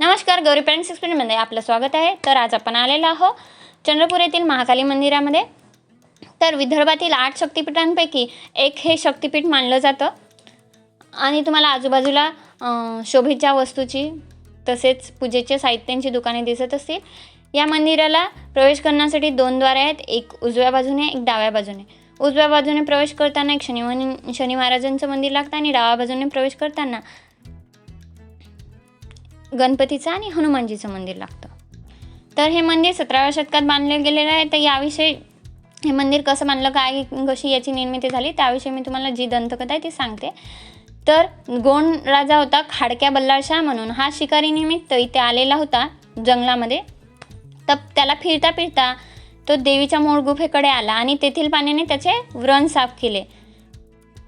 नमस्कार गौरी पॅरेंट्स एक्सपेरिमेंटमध्ये आपलं स्वागत आहे. तर आज आपण आलेलो आहोत चंद्रपूर येथील महाकाली मंदिरामध्ये. तर विदर्भातील आठ शक्तिपीठांपैकी एक हे शक्तिपीठ मानलं जातं. आणि तुम्हाला आजूबाजूला शोभेच्या वस्तूची तसेच पूजेचे साहित्यांची दुकाने दिसत असतील. या मंदिराला प्रवेश करण्यासाठी दोन द्वारे आहेत. एक उजव्या बाजूने एक डाव्या बाजूने. उजव्या बाजूने प्रवेश करताना एक शनी शनी महाराजांचं मंदिर लागतं आणि डाव्या बाजूने प्रवेश करताना गणपतीचं आणि हनुमानजीचं मंदिर लागतं. तर हे मंदिर सतराव्या शतकात बांधले गेलेलं आहे तर याविषयी हे मंदिर कसं बांधलं काय कशी याची निर्मिती झाली त्याविषयी मी तुम्हाला जी दंतकथा आहे ती सांगते. तर गोंड राजा होता खाडक्या बल्लाळशाह म्हणून. हा शिकारी निमित्त इथे आलेला होता जंगलामध्ये. तर त्याला फिरता फिरता तो देवीच्या मूळ गुफेकडे आला आणि तेथील पाण्याने त्याचे व्रण साफ केले.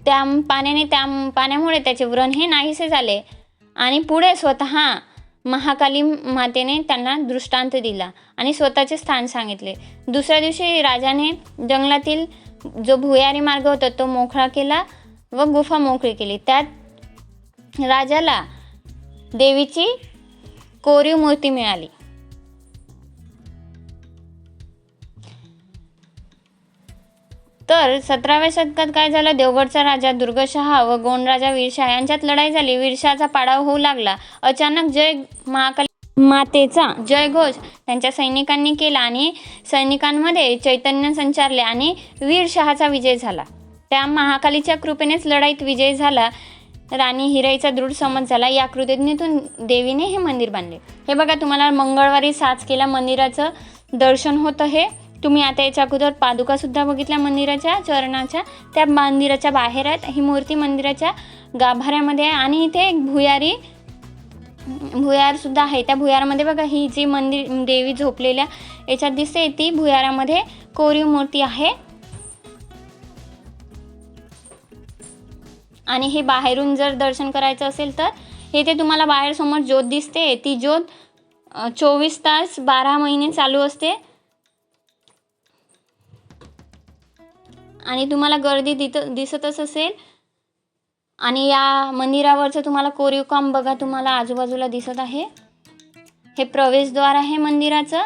त्या पाण्याने त्या पाण्यामुळे त्याचे व्रण हे नाहीसे झाले आणि पुढे स्वतः महाकाली मातेने त्यांना दृष्टांत दिला आणि स्वतःचे स्थान सांगितले. दुसऱ्या दिवशी राजाने जंगलातील जो भुयारी मार्ग होता तो मोकळा केला व गुफा मोकळी केली. त्यात राजाला देवीची कोरीव मूर्ती मिळाली. तर सतराव्या शतकात काय झालं? देवगडचा राजा दुर्गशहा व गोंड राजा वीरशाह यांच्यात लढाई झाली. वीरशहाचा पाडाव होऊ लागला. अचानक जय महाकाली मातेचा जयघोष त्यांच्या सैनिकांनी केला आणि सैनिकांमध्ये चैतन्य संचारले आणि वीरशहाचा विजय झाला. त्या महाकालीच्या कृपेनेच लढाईत विजय झाला. राणी हिराईचा दृढ समज झाला. या कृतज्ञतेतून देवीने हे मंदिर बांधले. हे बघा तुम्हाला मंगळवारी साच केला मंदिराचं दर्शन होतं हे. तुम्ही आता याच्या अगोदर पादुकासुद्धा बघितल्या मंदिराच्या चरणाच्या. त्या मंदिराच्या बाहेर आहेत. ही मूर्ती मंदिराच्या गाभाऱ्यामध्ये आहे. आणि इथे एक भुयारी भुयार सुद्धा आहे. त्या भुयारामध्ये बघा ही जी मंदिर देवी झोपलेल्या याच्यात दिसते ती भुयारामध्ये कोरीव मूर्ती आहे. आणि हे बाहेरून जर दर्शन करायचं असेल तर इथे तुम्हाला बाहेर समोर ज्योत दिसते. ती ज्योत चोवीस तास बारा महिने चालू असते. आणि तुम्हाला गर्दी दित दिसतच असेल. आणि या मंदिरावरचं तुम्हाला कोरीव काम बघा तुम्हाला आजूबाजूला दिसत आहे. हे प्रवेशद्वार आहे मंदिराचं.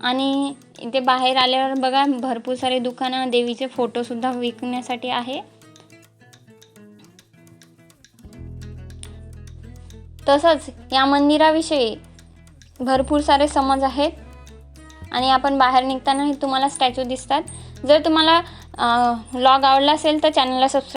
आणि इथे बाहेर आल्यावर बघा भरपूर सारे दुकानं देवीचे फोटोसुद्धा विकण्यासाठी आहे. तसंच या मंदिराविषयी भरपूर सारे समज आहेत. आणि आपण बाहेर निघतानाही तुम्हाला स्टॅच्यू दिसतात. जर तुम्हाला व्लॉग आवडला असेल तर चॅनलला सबस्क्राईब